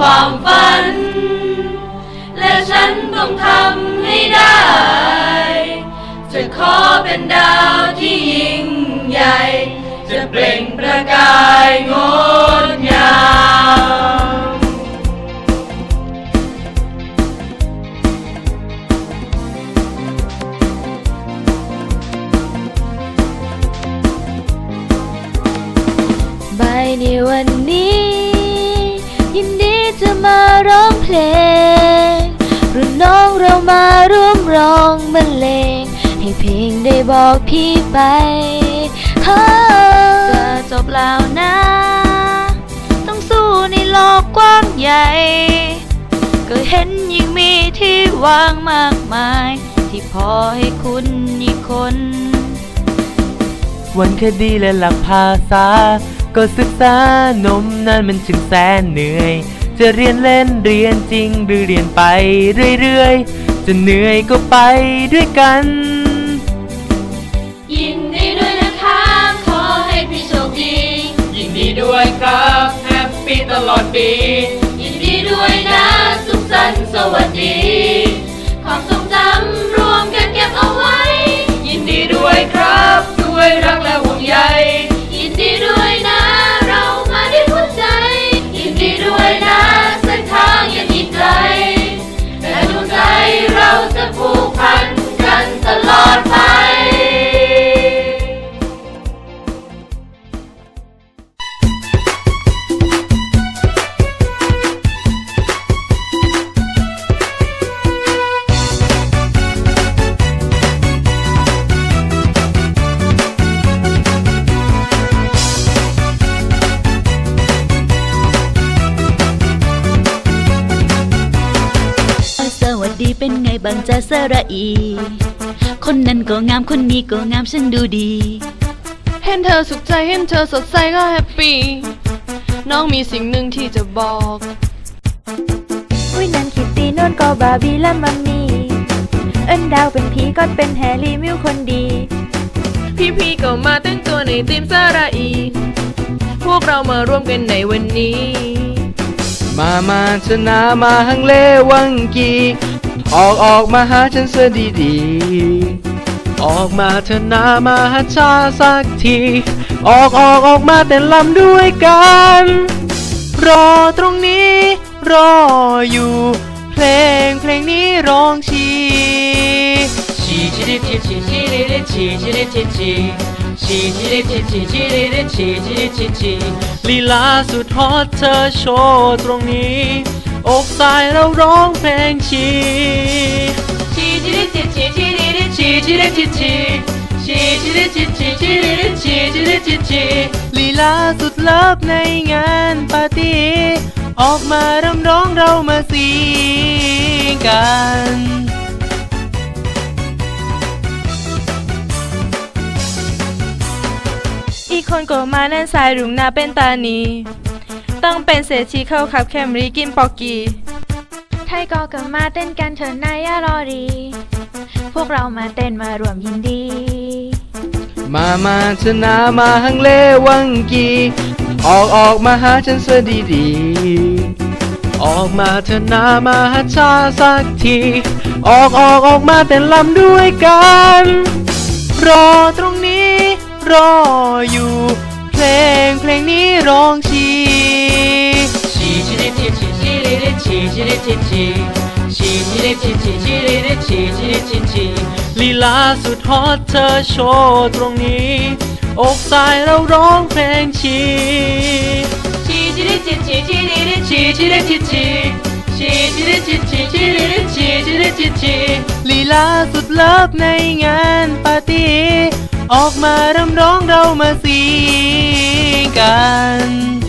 ความฝัน และฉันต้องทำให้ได้ จะขอเป็นดาวที่ยิ่งใหญ่ จะเปล่งประกายงดงามบายในวันนี้ยินดี จะมาร้องเพลงรุ่นน้องเรามาร่วมร้องบรรเลง ให้เพลงได้บอกพี่ไปฮ่าจะจบแล้วนะ ต้องสู้ในโลกกว้างใหญ่ ก็เห็นยิ่งมีที่ว่างมากมาย ที่พอให้คุณอีกคน วันคดีและหลักภาษา ก็ศึกษานมนั้นมันจึงแสนเหนื่อย จะเรียนเล่นเรียนจริงหรือเรียนไปเรื่อยๆ จะเหนื่อยก็ไปด้วยกัน ยินดีด้วยนะคะขอให้พี่โชคดี ยินดีด้วยครับแฮปปี้ตลอดปี ยินดีด้วยนะสุขสันต์สวัสดี ความทรงจำรวมกันเก็บเอาไว้ ยินดีด้วยครับ ด้วยรักและห่วงใย ดีเป็นไงบางจ๊ะสระอี คนนั้นก็งามคนนี้ก็งามฉันดูดี เห็นเธอสุขใจเห็นเธอสดใสก็แฮปปี้ น้องมีสิ่งหนึ่งที่จะบอกอุ้ยนันคิตตี้นนก็บาร์บี้และมัมมี่ เอิ้นดาวเป็นผีก็เป็นแฮร์รี่มิวคนดี พี่ๆก็มาแต่งตัวในทีมสาราอี พวกเรามาร่วมกันในวันนี้ มามาชนะมาหังเลวังกี ออกออกมาหาฉันเสียดีดีออกมาเถอะนามาหาชาสักที ออกออกออกมาแต่นลำด้วยกัน รอตรงนี้ รออยู่ เพลงเพลงนี้ร้องชีชีชีริชีชีชีริริชีชีริชีชีชีชีริชีชีชีริริชีชีริชีชีลีลาสุดฮอตเธอโชว์ตรงนี้อกสายเราร้องเพลงชี ริชีชีริชีชีชีชีริชีชีชีริริชีชีริชีชีลีลาสุดเลิฟในงานปาร์ตี้ออกมารำร้องเรามาสีกันอีกคนก็มานั่นสายรุงหน้าเป็นตานีต้องเป็นเศรษฐีเข้าขับแคมรีกินปอกกีไทยก็กลับมาเต้นกันเถอะนายอย่ารอรี พวกเรามาเต้นมารวมยินดี มามาชนะมาหังเลวังกี ออกออกมาหาฉันเสียดีดีๆออกมาเถอะนามาหาชาสักที ออกออกออกมาแต่นลำด้วยกัน รอตรงนี้ รออยู่ เพลงเพลงนี้ร้องชีชีชีริชีชีชีริริชีชีริชี ชีชีชีริชีชีชีริริชีชีริชีชีลีลาสุดฮอตเธอโชว์ตรงนี้อกสายเราร้องเพลงชีชีชีริชีชีชีริริชีชีริชีชีชีชีริชีชีชีริริชีชีริชีชีลีลาสุดเลิฟในงานปาร์ตี้ออกมารำร้องเรามาสีกัน